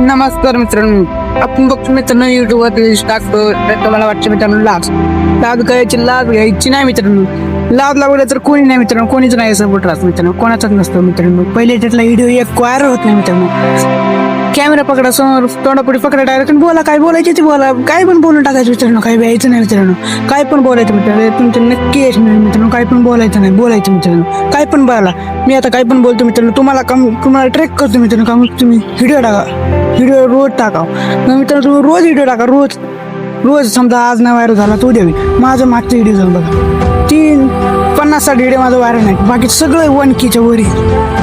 नमस्कार मित्रांनो. आपण बघतो मित्रांनो युट्यूबवर रील्स टाकतो. तुम्हाला वाटतं मित्रांनो लाज. लाज घ्यायची लाज घ्यायची नाही मित्रांनो. लाज लागलं तर कोणी नाही मित्रांनो कोणीच नाही सपोर्ट राहत मित्रांनो. कोणाचाच नसतो मित्रांनो. पहिले त्यातला व्हिडिओ एक क्वायर होत नाही मित्रांनो. कॅमेरा पकडा समोर तोंडापुढे पकडा डायरेक्ट बोला काय बोलायचे ते बोला. काय पण बोलून टाकायचं मित्रांनो काय व्हायचं नाही मित्रांनो. काय पण बोलायचं मित्रांनो तुमचं नक्की यश नाही मित्रांनो. काय पण बोलायचं नाही बोलायचं मित्रांनो. काय पण बोला. मी आता काय पण बोलतो मित्रांनो तुम्हाला काम तुम्हाला ट्रेक करतो मित्रांनो. काम तुम्ही व्हिडिओ टाका. व्हिडिओ रोज टाका. मग मित्रांनो तुम्ही रोज व्हिडिओ टाका. रोज रोज समजा आज नाही व्हायरल झाला तो द्यावी माझं मागचं व्हिडिओ झालं बघा. तीन पन्नास साठ व्हिडिओ माझं व्हायरल नाही. बाकी सगळं वन कीच्या वरी.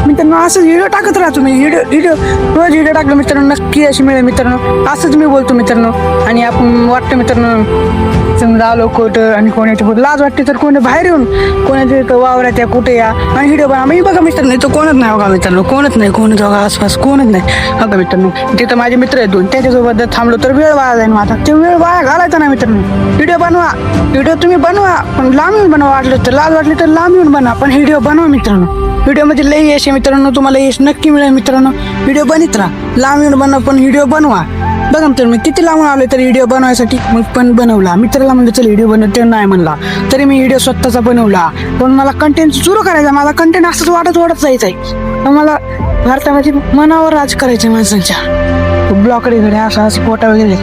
मित्रांनो असंच व्हिडिओ टाकत राहतो मी. व्हिडिओ व्हिडिओ रोज व्हिडिओ टाकलं मित्रांनो नक्की अशी मिळेल मित्रांनो. असंच मी बोलतो मित्रांनो. आणि आपण वाटतं मित्रांनो समजा आलो कुठं आणि कोणाच्या कुठं लाज वाटते तर कोणी बाहेर येऊन? कोणाच्या इथं वावरात या कुठे या? आणि व्हिडिओ बना मी बघा मिस्टर नाही तो कोणच नाही बघा मित्रांनो कोणच नाही कोणच बघा आसपास कोणच नाही. बघा मित्रांनो तिथं माझे मित्र आहेत दोन त्याच्यासोबत जर थांबलो तर वेळ वाया जाईल माझा. ते वेळ वाया घालायचा ना मित्रांनो. व्हिडिओ बनवा. व्हिडिओ तुम्ही बनवा पण लांब येऊन बनवा वाटलं तर. लाज वाटली तर लांब येऊन बनवा पण व्हिडिओ बनवा मित्रांनो. व्हिडिओमध्ये लई यश आहे मित्रांनो तुम्हाला यश नक्की मिळेल मित्रांनो. व्हिडिओ बनित राहा. लांब येऊन बनवा पण व्हिडिओ बनवा. बघा मित्रांनो मी किती लांबून आलो तर व्हिडिओ बनवायसाठी. मग पण बनवला. मित्राला म्हणलं चल व्हिडिओ बनव ते नाही म्हणला. तरी मी व्हिडिओ स्वतःचा बनवला. पण मला कंटेंट सुरू करायचा मला कंटेंट असंच वाटत वाटत जायचं आहे मला भारतामध्ये मनावर राज करायचं माणसांच्या. ब्लॉकडे घडे असा असं फोटा वगैरे.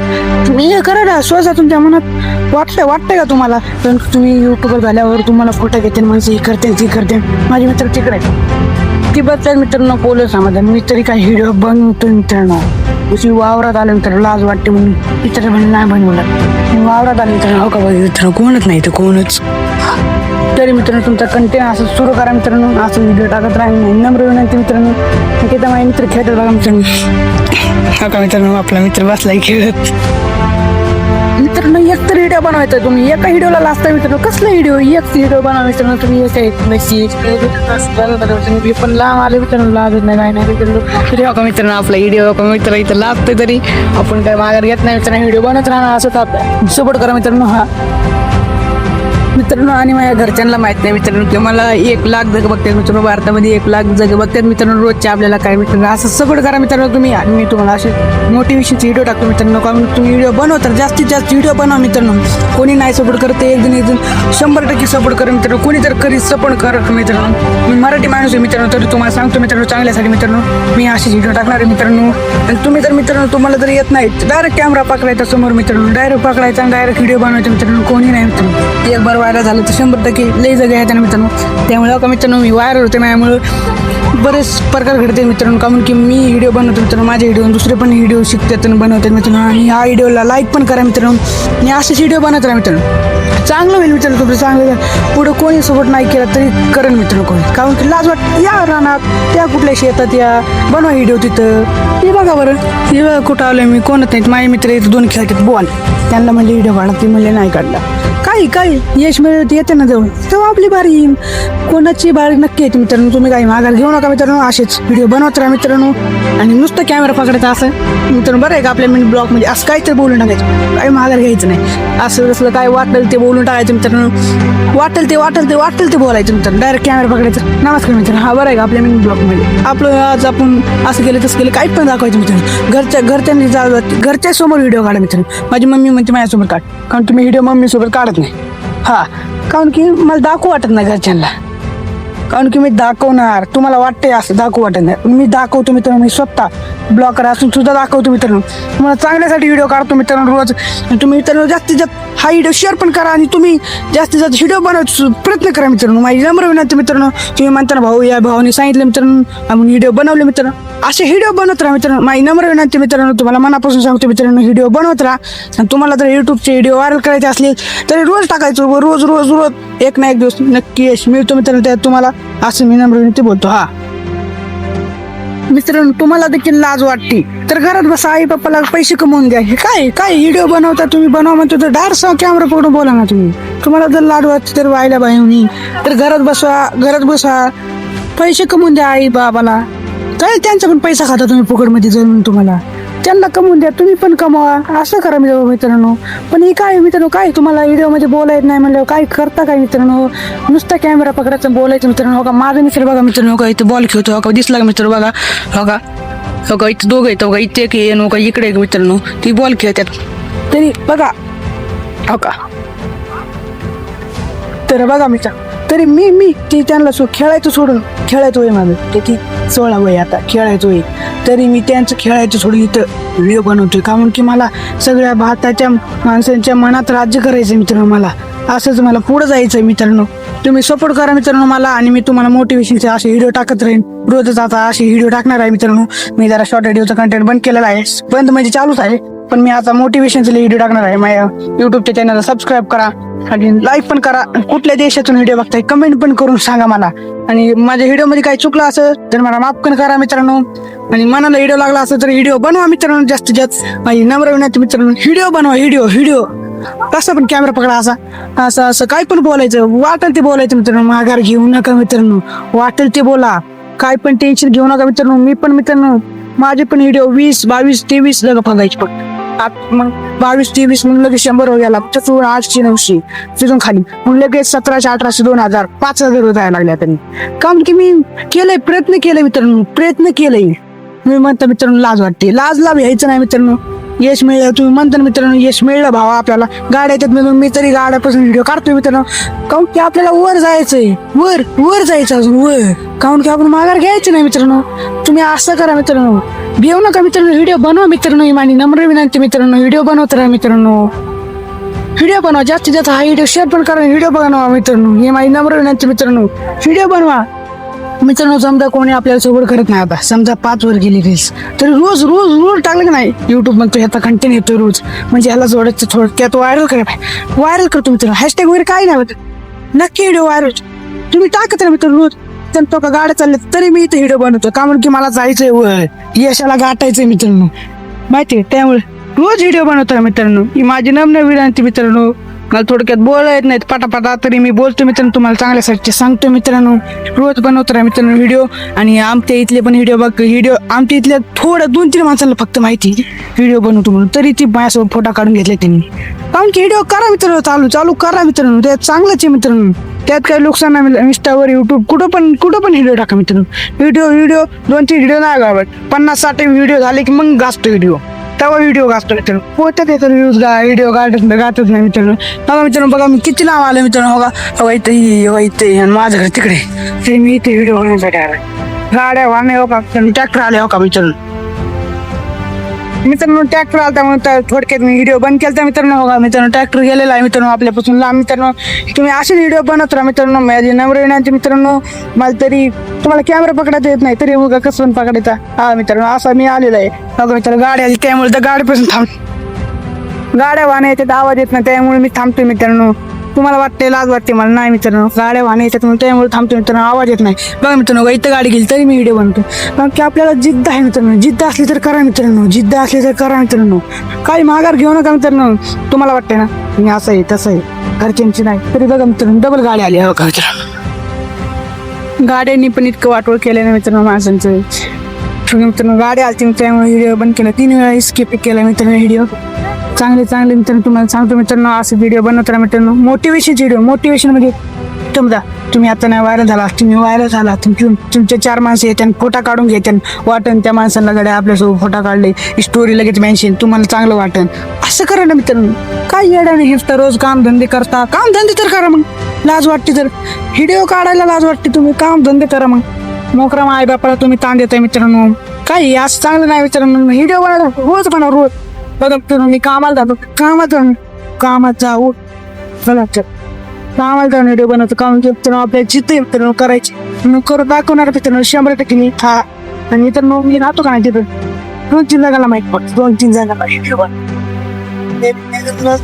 तुम्ही हे करा ना. स्वतः तुमच्या मनात वाटतंय वाटतंय का तुम्हाला? पण तुम्ही युट्यूबर झाल्यावर तुम्हाला फोटो घेते माणसं हे करते ती करते. माझे मित्र तिकडे आहेत. ती बघतात मित्रांनो पोलं समाधान. मी तरी काही व्हिडिओ बनवतो मित्रांनो. उशी वावरात आलं मित्र लाज वाटते म्हणून. मित्र पण नाही बनवलं मी वावरात आलं मित्रांनो हो का बघ मित्रांनो कोणच नाही तर कोणच. तरी मित्रांनो तुमचा कंटेंट असं सुरू करा मित्रांनो. असं व्हिडिओ टाकत राहा. नम्र विनंती मित्रांनो. तिथं माझे मित्र खेळतात बघा मित्रांनो. हा का मित्रांनो आपला मित्र बसलाय खेळत. मित्रांनो एक तर व्हिडिओ बनवायचा तुम्ही. एका व्हिडिओला लाजता मित्रांनो कसला व्हिडिओ एक व्हिडिओ बनवा मित्रांनो तुम्ही एक एक मेसेज पण लांब आले मित्रांनो लाजत नाही काय नाही मित्रांनो. तरी का मित्रांनो आपला व्हिडिओ का मित्र इथं लाजतोय तरी. आपण काय माघार घेत नाही मित्रांनो व्हिडिओ बनवत राहणार असं तर सपोर्ट करा मित्रांनो हा. मित्रांनो आणि माझ्या घरच्यांना माहीत नाही मित्रांनो की मला एक लाख जग बघतात मित्रांनो भारतामध्ये एक लाख जग बघतात मित्रांनो रोजच्या आपल्याला काय मित्रांनो असं सपोर्ट करा मित्रांनो तुम्ही आणि मी तुम्हाला असे मोटिवेशनचे व्हिडिओ टाकतो मित्रांनो. कारण तुम्ही व्हिडिओ बनवता जास्तीत जास्त व्हिडिओ बनवा मित्रांनो. कोणी नाही सपोर्ट करते एक जण एक जण शंभर टक्के सपोर्ट करा मित्रांनो. कोणी तर कधी सपोर्ट करत मित्रांनो मी मराठी माणूस आहे मित्रांनो तर तुम्हाला सांगतो मित्रांनो चांगल्यासाठी मित्रांनो मी असे व्हिडिओ टाकणार आहे मित्रांनो. आणि तुम्ही तर मित्रांनो तुम्हाला जर येत नाही डायरेक्ट कॅमेरा पकडायचा समोर मित्रांनो डायरेक्ट पकडायचा आणि डायरेक्ट व्हिडिओ बनवायचा मित्रांनो कोणी नाही मित्रांनो. एक बरोबर व्हायरल झालं तर शंभर टक्के लई जग आहे मित्रांनो. त्यामुळे का मित्रांनो मी व्हायरल होते माझ्यामुळं बरेच प्रकार घडते मित्रांनो. कारण की मी व्हिडिओ बनवतो मित्रांनो माझे व्हिडिओ दुसरे पण व्हिडिओ शिकतात आणि बनवतात मित्रांनो. आणि ह्या व्हिडिओला लाईक पण करा मित्रांनो. आणि असेच व्हिडिओ बनवत राहा मित्रांनो. चांगलं होईल मित्रांनो तुमचं चांगलं पुढं कोणी सपोर्ट नाही केला तरी करेन मित्रांनो कोणी. कारण की लाज वाट या रानात त्या कुठल्या शेतात या बनवा व्हिडिओ तिथं. हे बघा बरं हे बघा कुठं आलं मी कोणत नाहीत. माझे मित्र इथं दोन खेळतात बॉल. त्यांना म्हणजे व्हिडिओ काढा ते म्हणजे नाही काढला. काही काही. यश मिळत येते ना जवळ तेव्हा आपली बारी येईल कोणाची बारी नक्की येते मित्रांनो. तुम्ही काही माघार घेऊ नका मित्रांनो. असेच व्हिडिओ बनवत राहा मित्रांनो. आणि नुसतं कॅमेरा पकडायचा असं. मित्रांनो बरं आहे का आपल्या मिनी म्हणजे असं काहीतरी बोलून टाकायचं काही माघार घ्यायचं नाही. असं असलं काय वाटेल ते बोलून टाकायचं मित्रांनो. वाटेल ते वाटेल ते वाटेल ते बोलायचं मित्रांनो. डायरेक्ट कॅमेरा पकडायचं. नमस्कार मित्रांनो. हा बरं आहे का आपल्या मिनी ब्लॉगमध्ये आपलं आज आपण असं केलं तसं केलं. काही पण दाखवायचं मित्रांनो. घरच्या घरच्यांनी जा घरच्या समोर व्हिडिओ काढा मित्रांनो. माझी मम्मी म्हणते माझ्यासोबत काढ. कारण तुम्ही व्हिडिओ मम्मीसोबत नाही. हा कारण की मला दाखवू वाटत नाही घरच्यांना. कारण की मी दाखवणार. तुम्हाला वाटते असं दाखवू वाटत नाही. पण मी दाखवतो मित्रांनो मी स्वतः ब्लॉकर असून सुद्धा दाखवतो मित्रांनो. तुम्हाला चांगल्यासाठी व्हिडिओ काढतो मित्रांनो रोज. आणि तुम्ही मित्रांनो जास्तीत जास्त हा व्हिडिओ शेअर पण करा आणि तुम्ही जास्तीत जास्त व्हिडिओ बनवायचा प्रयत्न करा मित्रांनो. माझी नम्र विनंती मित्रांनो तुम्ही म्हणताना भाऊ या भावाने सांगितलं मित्रांनो. आम्ही व्हिडिओ बनवले मित्रांनो. असे व्हिडिओ बनवत राहा मित्रांनो. माझी नम्र विनंती मित्रांनो तुम्हाला मनापासून सांगतो मित्रांनो व्हिडिओ बनवत राहा. आणि तुम्हाला जर युट्यूबचे व्हिडिओ व्हायरल करायचे असले तरी रोज टाकायचो. रोज रोज रोज एक ना एक दिवस नक्की यश मिळतो मित्रांनो. त्यात तुम्हाला असं मी नम्रविनंती बोलतो हा. मित्रांनो तुम्हाला देखील लाज वाटते. तर घरात बसा आई बाप्पाला पैसे कमवून द्या. हे काय? काय व्हिडिओ बनवता तुम्ही? बनवा म्हणतो तर डायरेक्ट कॅमेरा पकडून बोला ना तुम्ही. तुम्हाला जर लाज वाटते तर व्हायला बाई तर घरात बसवा घरात बसा. पैसे कमवून द्या आई बाबाला काय त्यांचा पण पैसा खाता तुम्ही फुकटमध्ये जळून तुम्हाला. त्यांना कमवून द्या तुम्ही पण कमवा. असं करा मित्र मित्रांनो. पण हे काय मित्रांनो काय तुम्हाला व्हिडिओमध्ये बोलायचं नाही म्हणलं काय करता काय मित्रांनो? नुसता कॅमेरा पकडायचा बोलायचं मित्रांनो. हो का? माझा मित्र बघा मित्रांनो हो का? इथं बॉल खेळतो हो का? दिसला का मित्र बघा? हो का? हो का? इथं दोघं येतो हो का? इथे एक आहे हो का? इकडे एक मित्रांनो. ती बॉल खेळतात. तरी बघा. हो का? तर बघा मित्र तरी मी मी ती त्यांना सो खेळायचं सोडून खेळायचं आहे माझं. ते ती सोळा वय आता खेळायचं आहे तरी मी त्यांचं खेळायचं सोडून इथं व्हिडिओ बनवतोय. का म्हणून की मला सगळ्या भारताच्या माणसांच्या मनात राज्य करायचं मित्रांनो मला. असंच मला पुढं जायचं आहे मित्रांनो. तुम्ही सपोर्ट करा मित्रांनो मला आणि मी तुम्हाला मोटिवेशनचे असे व्हिडिओ टाकत राहीन. रोजच आता असे व्हिडिओ टाकणार आहे मित्रांनो. मी जरा शॉर्ट व्हिडिओचा कंटेंट बंद केलेला आहे. बंद म्हणजे चालूच आहे. पण मी आता मोटिवेशनचे व्हिडिओ टाकणार आहे. माझ्या युट्यूबच्या चॅनलला सबस्क्राईब करा आणि लाईक पण करा. कुठल्या देशातून व्हिडिओ बघताय कमेंट पण करून सांगा मला. आणि माझ्या व्हिडिओमध्ये काही चुकलं असं तर मला माफ पण करा मित्रांनो. आणि मनाला व्हिडिओ लागला असं तर व्हिडिओ बनवा मित्रांनो जास्तीत जास्त. माझी नम्र विनंती मित्रांनो व्हिडिओ बनवा व्हिडिओ व्हिडिओ कसं पण कॅमेरा पकडा असा. असं असं काय पण बोलायचं वाटेल ते बोलायचं मित्रांनो. माघार घेऊ नका मित्रांनो. वाटेल ते बोला. काय पण टेन्शन घेऊ नका मित्रांनो. मी पण मित्रांनो माझे पण व्हिडिओ वीस बावीस तेवीस जग फगायचे फक्त. आत मग बावीस तेवीस मग लगेच शंभर हो गेला. तिथून आठशे नऊशे तिथून खाली. मग लगेच सतराशे अठराशे दोन हजार पाच हजार जायला लागले त्यांनी कारण की मी केलंय प्रयत्न केलाय मित्रांनो प्रयत्न केलंय. मी म्हणतो मित्रांनो लाज वाटते. लाजला यायचं नाही मित्रांनो. यश मिळलं तुम्ही म्हणता ना मित्रांनो यश मिळलं भावा आपल्याला. गाड्या येतात म्हणून मी तरी गाड्यापासून व्हिडिओ काढतोय मित्रांनो. काऊन की आपल्याला वर जायचंय. वर वर जायचं अजून वर. काऊन की आपण माघार घ्यायचं नाही मित्रांनो. तुम्ही असं करा मित्रांनो. घेऊ नका मित्रांनो व्हिडिओ बनवा मित्रांनो. ही माझी नम्र विनंती मित्रांनो. व्हिडिओ बनवत राहा मित्रांनो. व्हिडिओ बनवा. जास्तीत जास्त हा व्हिडिओ शेअर पण करा व्हिडिओ बनवा मित्रांनो. हे माझी नम्र विनंती मित्रांनो. व्हिडिओ बनवा. मित्रांनो समजा कोणी आपल्याला सोबत करत नाही आता. समजा पाच वर गेली रील्स. तर रोज रोज रोज टाकलं की नाही? युट्यूबमध्ये ह्याचा कंटेंट येतो रोज. म्हणजे ह्याला जोडायचं थोडक्यात व्हायरल करा. व्हायरल करतो मित्रांनो हॅशटॅग वगैरे काही नाही होत. नक्की व्हिडिओ व्हायरल तुम्ही टाकत ना मित्र रोज. तर तो का गाड्या चालल्या तरी मी इथे व्हिडिओ बनवतो. का म्हणून की मला जायचंय वर यशाला गाठायचंय मित्रांनो. माहिती आहे? त्यामुळे रोज व्हिडिओ बनवतो मित्रांनो. ही माझी नम्र विनंती मित्रांनो. मला थोडक्यात बोला येत नाहीत. पटापटा तरी मी बोलतो मित्रांनो तुम्हाला चांगल्यासाठी सांगतो मित्रांनो. रोज बनवतो ना मित्रांनो व्हिडिओ. आणि आमच्या इथले पण व्हिडिओ बघ व्हिडिओ आमच्या इथल्या थोडं दोन तीन माणसांना फक्त माहिती व्हिडिओ बनवतो म्हणून. तरी ती माझ्यासोबत फोटो काढून घेतले त्यांनी. कारण की व्हिडिओ करा मित्रांनो चालू चालू करा मित्रांनो. त्यात चांगलंच आहे मित्रांनो. त्यात काही नुकसान नाही इंस्टावर युट्यूब कुठं पण कुठं पण व्हिडिओ टाका मित्रांनो. व्हिडिओ व्हिडिओ दोन तीन व्हिडिओ नाही गावत पन्नास साठ व्हिडिओ झाले की मग गाजतो व्हिडिओ. तेव्हा व्हिडिओ गाजतो मित्रांनो. पोहतात येतात व्ह्यूज गा व्हिडिओ गाठत गाठत नाही मित्रांनो. बघा मित्रांनो बघा मी किती लांब आलो मित्रांनो बघा. हवा इथे हवा इथे आणि माझं घर तिकडे. ते मी इथे व्हिडिओ बनवण्यासाठी आलो गाड्या वाहने हो का? ट्रॅक्टर आले हो का मित्रांनो? मित्रांनो ट्रॅक्टर आला म्हणून थोडक्यात मी व्हिडिओ बंद केला. मित्रांनो बघा मित्रांनो ट्रॅक्टर गेलेला आहे मित्रांनो आपल्यापासून लांब. मित्रांनो तुम्ही असे व्हिडिओ बनवत राहा मित्रांनो. माझे नम्र मित्रांनो मला तरी तुम्हाला कॅमेरा पकडायचा येत नाही. तरी मग कसं पण पकडायचा. हा मित्रांनो असा मी आलेला आहे. बघा मित्रांनो गाडी आली त्यामुळे तर गाडीपासून थांब. गाड्या वाहन येतात आवाज येत नाही त्यामुळे मी थांबतोय मित्रांनो. तुम्हाला वाटते लाज वाटते मला. नाही मित्रांनो गाड्या वाहने येतात म्हणून त्यामुळे थांबतो मित्रांनो आवाज येत नाही. बघा मित्रांनो इथं गाडी गेली तरी मी व्हिडिओ बनतो कारण की आपल्याला जिद्द आहे मित्रांनो. जिद्द असली तर करा मित्रांनो. जिद्द असली तर करा मित्रांनो. काही माघार घेऊ नका मित्रांनो. तुम्हाला वाटते ना? मी असं आहे तसं आहे. घरच्यांची नाही. तरी बघा मित्रांनो डबल गाडी आली हो का मित्रांनो. गाड्यांनी पण इतकं वाटोळ केलं ना मित्रांनो माणसांचं. मित्रांनो गाड्या आलती मित्रांनो व्हिडिओ बंद केला. तीन वेळा स्किप केला मित्रांनो व्हिडिओ चांगले चांगले मित्रांनो तुम्हाला सांगतो मित्रांनो असं व्हिडिओ बनवताना मित्रांनो. मोटिवेशन व्हिडिओ मोटिवेशन म्हणजे समजा तुम्ही आता नाही व्हायरल झाला तुम्ही व्हायरल झाला तुमची तुमचे चार माणसं येते फोटा काढून घेते वाटन त्या माणसांना गड्या आपल्यासोबत फोटा काढले स्टोरी लगेच मेन्शन तुम्हाला चांगलं वाटन. असं करा ना मित्रांनो. काय येडा नाही हिस्टा रोज काम धंदे करता. काम धंदे तर करा मग. लाज वाटते तर. व्हिडिओ काढायला लाज वाटते तुम्ही. काम धंदे करा मग. मोकरा आई बापाला तुम्ही ताण देताय मित्रांनो. काही असं चांगलं नाही मित्रांनो. व्हिडिओ बनवा रोज बनवा रोज. बघा मी कामाला जातो. कामात जाऊन कामात जाऊ. बघा कामाला जाऊन व्हिडिओ बनवतो. काम मित्रांनो आपल्या जिथे मित्रांनो करायची. मग करून दाखवणार मित्रांनो शंभर टक्के मी. हा. आणि मित्रांनो मी राहतो का नाही तिथं? दोन तीन जागाला माहीत पडतो दोन तीन जागाला व्हिडिओ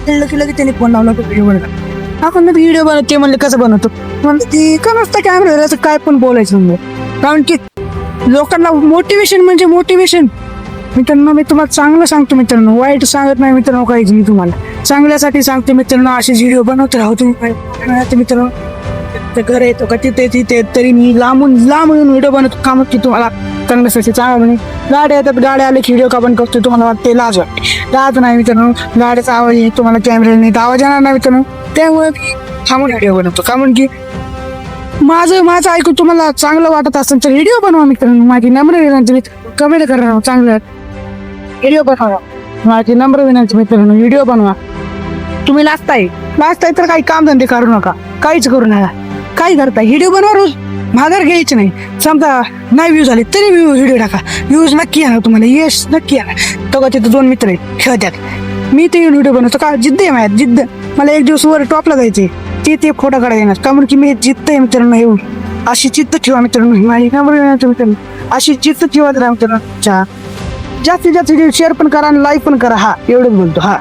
कळलं की लगेच त्यांनी फोन लावला व्हिडिओ बनवला आपण व्हिडिओ बनवते म्हणले कसं बनवतो? म्हणजे ती का नसतं कॅमेरा काय पण बोलायचं म्हणजे कारण की लोकांना मोटिवेशन म्हणजे मोटिवेशन मित्रांनो मी तुम्हाला चांगलं सांगतो मित्रांनो. वाईट सांगत नाही मित्रांनो काहीच मी तुम्हाला. चांगल्यासाठी सांगतो मित्रांनो असे व्हिडिओ बनवत राहू. तुम्ही मित्रांनो? ते घर येतो का तिथे तिथे तरी मी लांबून लांबून व्हिडिओ बनवतो का मग की तुम्हाला. चांगल्यासाठी चांगलं म्हणे. गाड्या येतात गाड्या आले की व्हिडिओ का पण करतो तुम्हाला. वाटते लाज वाटते. लाज नाही मित्रांनो. गाड्याचा आवाज येईल तुम्हाला कॅमेरा नाही तर आवाज येणार नाही मित्रांनो. त्यामुळे मी थांबून व्हिडिओ बनवतो. का म्हणून की माझं माझं ऐकून तुम्हाला चांगलं वाटत असेल तर व्हिडिओ बनवा मित्रांनो. माझी नम्र विनंती मी कमेंट करा चांगलं व्हिडिओ बनवा. माझे नम्र विनंती मित्रांनो व्हिडिओ बनवा. तुम्ही नाचताय. नाचताय तर काही काम धंदे करू नका. काहीच करू नका. काय करताय? व्हिडिओ बनवा रोज. माघार घ्यायची नाही. समजा नाही व्ह्यूज आले तरी व्हिडिओ टाका. व्ह्यूज नक्की येणार तुम्हाला. यश नक्की येणार तो तिथं तिथे दोन मित्र आहेत. खेळतात मी ते व्हिडिओ बनवतो. का? जिद्द आहे माझ्यात. जिद्द. मला एक दिवस वर टॉपला जायचे ते ते फोटो काढायला येणार. का? म्हणून की मी जिद्द आहे मित्रांनो येऊन अशी चित्त ठेवा मित्रांनो. माझी नम्र विनंती मित्रांनो. अशी चित्त ठेवा तर मित्रांनो. जास्तीत जास्त व्हिडिओ शेअर पण करा आणि लाईक पण करा. हा एवढंच बोलतो. हा.